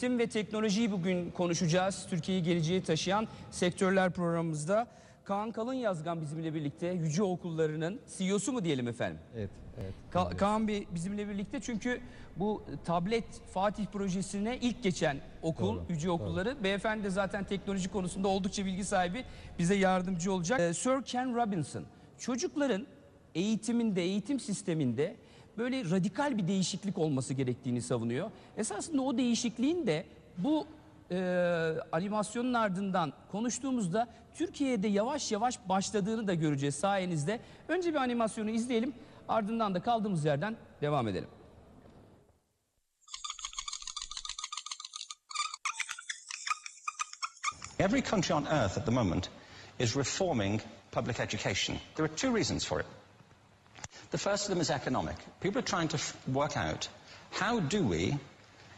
Eğitim ve teknolojiyi bugün konuşacağız. Türkiye'yi geleceğe taşıyan sektörler programımızda. Kaan Kalın Yazgan bizimle birlikte Yüce Okulları'nın CEO'su mu diyelim efendim? Evet, evet. Ka- Kaan Bey bizimle birlikte çünkü bu tablet Fatih projesine ilk geçen okul, Doğru, Yüce Okulları. Beyefendi de zaten teknoloji konusunda oldukça bilgi sahibi. Bize yardımcı olacak. Ee, Sir Ken Robinson, çocukların eğitiminde, eğitim sisteminde böyle radikal bir değişiklik olması gerektiğini savunuyor. Esasında o değişikliğin de bu e, animasyonun ardından konuştuğumuzda Türkiye'de yavaş yavaş başladığını da göreceğiz sayenizde. Önce bir animasyonu izleyelim ardından da kaldığımız yerden devam edelim. Every country on earth at the moment is reforming public education. There are two reasons for it. The first of them is economic. People are trying to work out how do we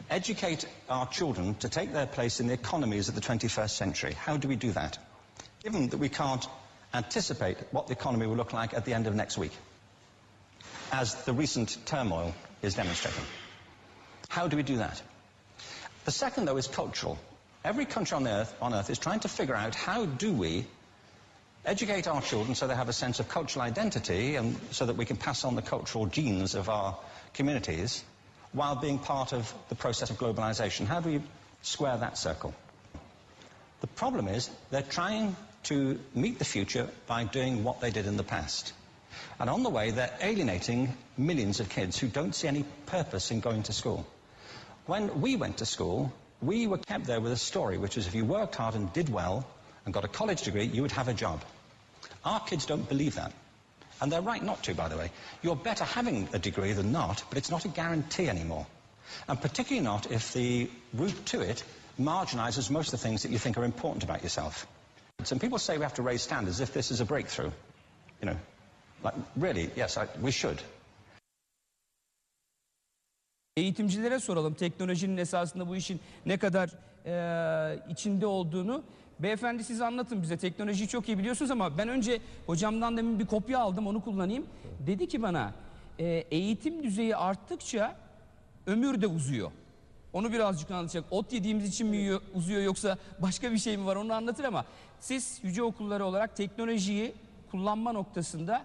educate our children to take their place in the economies of the 21st century? How do we do that? Given that we can't anticipate what the economy will look like at the end of next week, as the recent turmoil is demonstrating. How do we do that? The second, though, is cultural. Every country on earth, on earth is trying to figure out how do we educate our children so they have a sense of cultural identity and so that we can pass on the cultural genes of our communities while being part of the process of globalization. How do we square that circle? The problem is they're trying to meet the future by doing what they did in the past. And on the way, they're alienating millions of kids who don't see any purpose in going to school. When we went to school, we were kept there with a story, which is if you worked hard and did well and got a college degree, you would have a job. Our kids don't believe that. And they're right not to, by the way. You're better having a degree than not, but it's not a guarantee anymore. And particularly not if the route to it marginalizes most of the things that you think are important about yourself. Some people say we have to raise standards if this is a breakthrough. You know, like, really, yes, I, we should. Eğitimcilere soralım teknolojinin esasında bu işin ne kadar e, içinde olduğunu. Beyefendi siz anlatın bize teknolojiyi çok iyi biliyorsunuz ama ben önce hocamdan demin bir kopya aldım onu kullanayım. Dedi ki bana e, eğitim düzeyi arttıkça ömür de uzuyor. Onu birazcık anlatacak. Ot yediğimiz için mi uzuyor yoksa başka bir şey mi var onu anlatır ama siz yüce okulları olarak teknolojiyi kullanma noktasında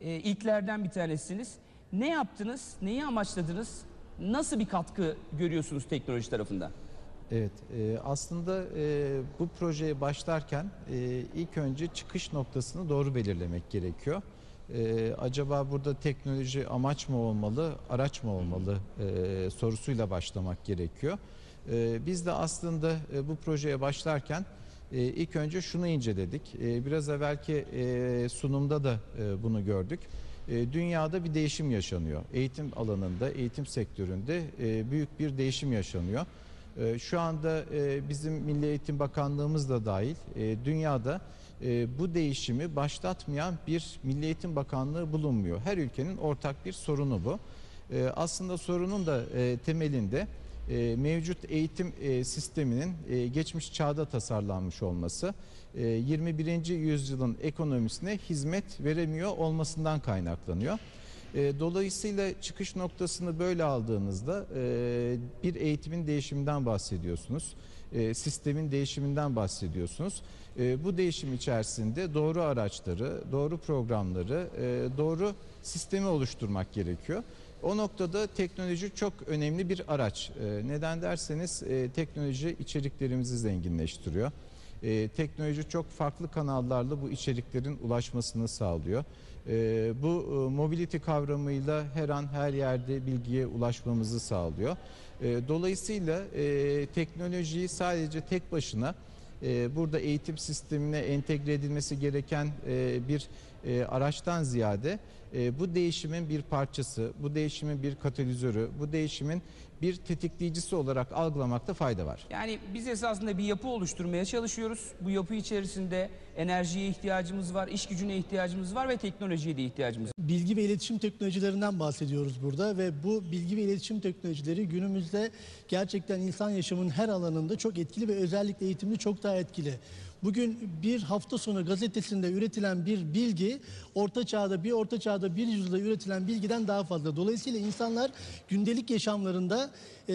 e, ilklerden bir tanesiniz. Ne yaptınız? Neyi amaçladınız? Nasıl bir katkı görüyorsunuz teknoloji tarafında? Evet, e, aslında e, bu projeye başlarken e, ilk önce çıkış noktasını doğru belirlemek gerekiyor. E, acaba burada teknoloji amaç mı olmalı, araç mı olmalı e, sorusuyla başlamak gerekiyor. E, biz de aslında e, bu projeye başlarken e, ilk önce şunu inceledik. E, biraz evvelki e, sunumda da e, bunu gördük. E, dünyada bir değişim yaşanıyor. Eğitim alanında, eğitim sektöründe e, büyük bir değişim yaşanıyor. E, Şu anda e, bizim Milli Eğitim Bakanlığımız da dahil e, dünyada e, bu değişimi başlatmayan bir Milli Eğitim Bakanlığı bulunmuyor. Her ülkenin ortak bir sorunu bu. Aslında sorunun da temelinde mevcut eğitim sisteminin geçmiş çağda tasarlanmış olması, e, 21. yüzyılın ekonomisine hizmet veremiyor olmasından kaynaklanıyor. E, Dolayısıyla çıkış noktasını böyle aldığınızda e, bir eğitimin değişiminden bahsediyorsunuz. E, Sistemin değişiminden bahsediyorsunuz. E, Bu değişim içerisinde doğru araçları, doğru programları, doğru sistemi oluşturmak gerekiyor. O noktada teknoloji çok önemli bir araç. Neden derseniz teknoloji içeriklerimizi zenginleştiriyor. E, teknoloji çok farklı kanallarla bu içeriklerin ulaşmasını sağlıyor. E, bu e, mobility kavramıyla her an her yerde bilgiye ulaşmamızı sağlıyor. E, dolayısıyla e, teknolojiyi sadece tek başına e, burada eğitim sistemine entegre edilmesi gereken e, bir e, araçtan ziyade e, bu değişimin bir parçası, bu değişimin bir katalizörü, bu değişimin bir tetikleyicisi olarak algılamakta fayda var. Yani biz esasında bir yapı oluşturmaya çalışıyoruz. Bu yapı içerisinde enerjiye ihtiyacımız var, iş gücüne ihtiyacımız var ve teknolojiye de ihtiyacımız var. bilgi ve iletişim teknolojilerinden bahsediyoruz burada ve bu bilgi ve iletişim teknolojileri günümüzde gerçekten insan yaşamının her alanında çok etkili ve özellikle eğitimde çok daha etkili. Bugün bir hafta sonu gazetesinde üretilen bir bilgi orta çağda bir orta çağda bir yüzyılda üretilen bilgiden daha fazla. Dolayısıyla insanlar gündelik yaşamlarında e,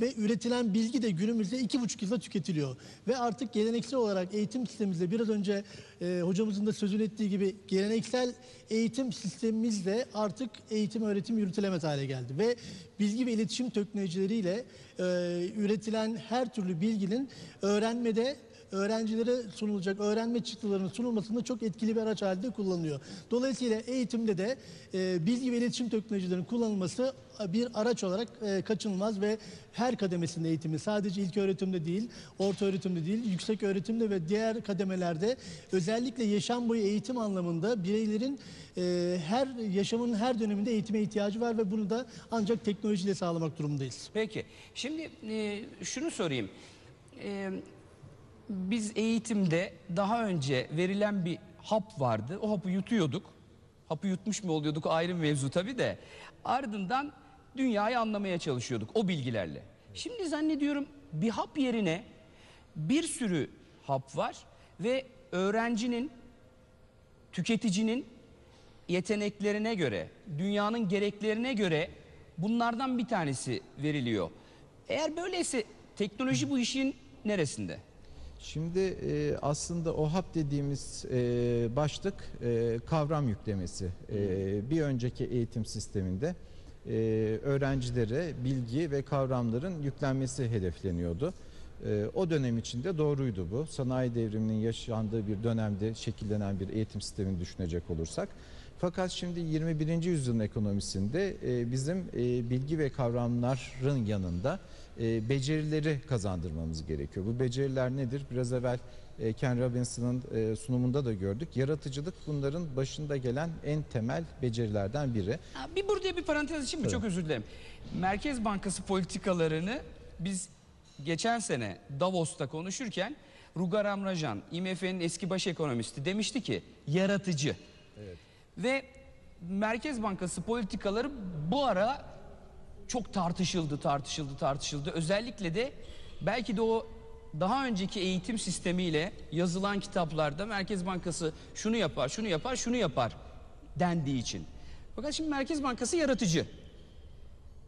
ve üretilen bilgi de günümüzde iki buçuk yılda tüketiliyor. Ve artık geleneksel olarak eğitim sistemimizde biraz önce e, hocamızın da sözünü ettiği gibi geleneksel eğitim sistemimizde artık eğitim öğretim yürütülemez hale geldi. Ve bilgi ve iletişim teknolojileriyle e, üretilen her türlü bilginin öğrenmede öğrencilere sunulacak öğrenme çıktılarının sunulmasında çok etkili bir araç halinde kullanılıyor. Dolayısıyla eğitimde de e, bilgi ve iletişim teknolojilerinin kullanılması bir araç olarak e, kaçınılmaz ve her kademesinde eğitimi sadece ilk öğretimde değil, orta öğretimde değil, yüksek öğretimde ve diğer kademelerde özellikle yaşam boyu eğitim anlamında bireylerin e, her yaşamın her döneminde eğitime ihtiyacı var ve bunu da ancak teknolojiyle sağlamak durumundayız. Peki. Şimdi e, şunu sorayım. E, biz eğitimde daha önce verilen bir hap vardı. O hapı yutuyorduk. Hapı yutmuş mu oluyorduk ayrı mevzu tabii de. Ardından dünyayı anlamaya çalışıyorduk o bilgilerle. Şimdi zannediyorum bir hap yerine bir sürü hap var ve öğrencinin, tüketicinin yeteneklerine göre, dünyanın gereklerine göre bunlardan bir tanesi veriliyor. Eğer böyleyse teknoloji bu işin neresinde? Şimdi e, aslında o hap dediğimiz e, başlık e, kavram yüklemesi. E, bir önceki eğitim sisteminde e, öğrencilere bilgi ve kavramların yüklenmesi hedefleniyordu. E, o dönem içinde doğruydu bu. Sanayi devriminin yaşandığı bir dönemde şekillenen bir eğitim sistemini düşünecek olursak. Fakat şimdi 21. yüzyılın ekonomisinde e, bizim e, bilgi ve kavramların yanında e, becerileri kazandırmamız gerekiyor. Bu beceriler nedir? Biraz evvel Ken Robinson'ın e, sunumunda da gördük. Yaratıcılık bunların başında gelen en temel becerilerden biri. Bir burada bir parantez için mi? Tabii. Çok özür dilerim. Merkez Bankası politikalarını biz geçen sene Davos'ta konuşurken Rugar Amrajan, IMF'nin eski baş ekonomisti demişti ki yaratıcı. Ve Merkez Bankası politikaları bu ara çok tartışıldı, tartışıldı, tartışıldı. Özellikle de belki de o daha önceki eğitim sistemiyle yazılan kitaplarda Merkez Bankası şunu yapar, şunu yapar, şunu yapar dendiği için. Fakat şimdi Merkez Bankası yaratıcı.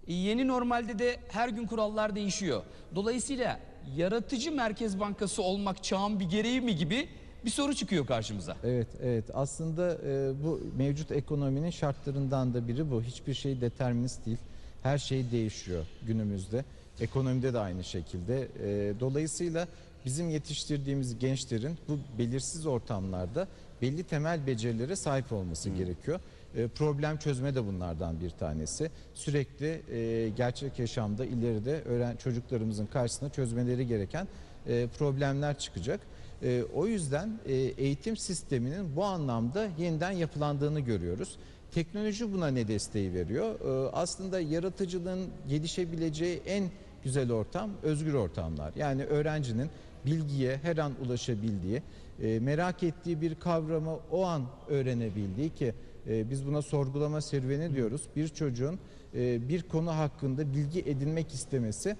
E, Yeni normalde de her gün kurallar değişiyor. Dolayısıyla yaratıcı Merkez Bankası olmak çağın bir gereği mi gibi bir soru çıkıyor karşımıza. Evet, evet. Aslında e, bu mevcut ekonominin şartlarından da biri bu. Hiçbir şey determinist değil. Her şey değişiyor günümüzde. Ekonomide de aynı şekilde. E, dolayısıyla bizim yetiştirdiğimiz gençlerin bu belirsiz ortamlarda belli temel becerilere sahip olması gerekiyor. E, problem çözme de bunlardan bir tanesi. Sürekli e, gerçek yaşamda ileride öğren çocuklarımızın karşısına çözmeleri gereken e, problemler çıkacak. E, o yüzden e, eğitim sisteminin bu anlamda yeniden yapılandığını görüyoruz. Teknoloji buna ne desteği veriyor? E, aslında yaratıcılığın gelişebileceği en güzel ortam özgür ortamlar. Yani öğrencinin bilgiye her an ulaşabildiği, e, merak ettiği bir kavramı o an öğrenebildiği ki e, biz buna sorgulama serüveni diyoruz. Bir çocuğun e, bir konu hakkında bilgi edinmek istemesi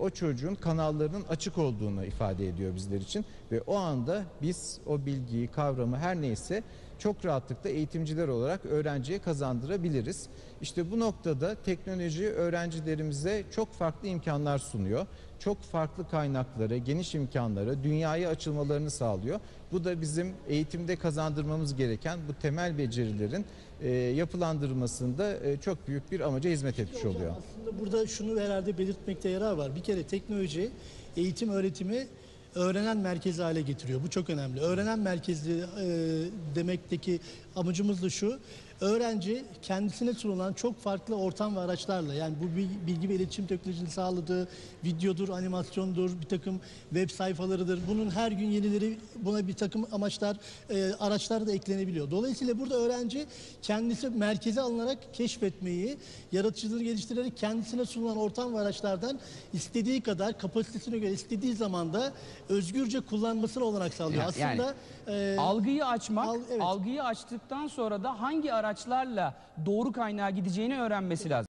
o çocuğun kanallarının açık olduğunu ifade ediyor bizler için ve o anda biz o bilgiyi, kavramı her neyse çok rahatlıkla eğitimciler olarak öğrenciye kazandırabiliriz. İşte bu noktada teknoloji öğrencilerimize çok farklı imkanlar sunuyor. Çok farklı kaynaklara, geniş imkanlara, dünyaya açılmalarını sağlıyor. Bu da bizim eğitimde kazandırmamız gereken bu temel becerilerin e, yapılandırılmasında e, çok büyük bir amaca hizmet etmiş Hocam oluyor. Aslında burada şunu herhalde belirtmekte yarar var. Bir kere teknoloji eğitim öğretimi öğrenen merkezi hale getiriyor. Bu çok önemli. Öğrenen merkezli e, demekteki amacımız da şu. Öğrenci kendisine sunulan çok farklı ortam ve araçlarla yani bu bil- bilgi ve iletişim teknolojisinin sağladığı videodur, animasyondur, bir takım web sayfalarıdır. Bunun her gün yenileri buna bir takım amaçlar, e, araçlar da eklenebiliyor. Dolayısıyla burada öğrenci kendisi merkeze alınarak keşfetmeyi, yaratıcılığını geliştirerek kendisine sunulan ortam ve araçlardan istediği kadar kapasitesine göre istediği zamanda özgürce kullanmasına olanak sağlıyor. Yani- yani Aslında e, Algıyı açmak, al- evet. algıyı açtıktan sonra da hangi araçlarla doğru kaynağa gideceğini öğrenmesi lazım.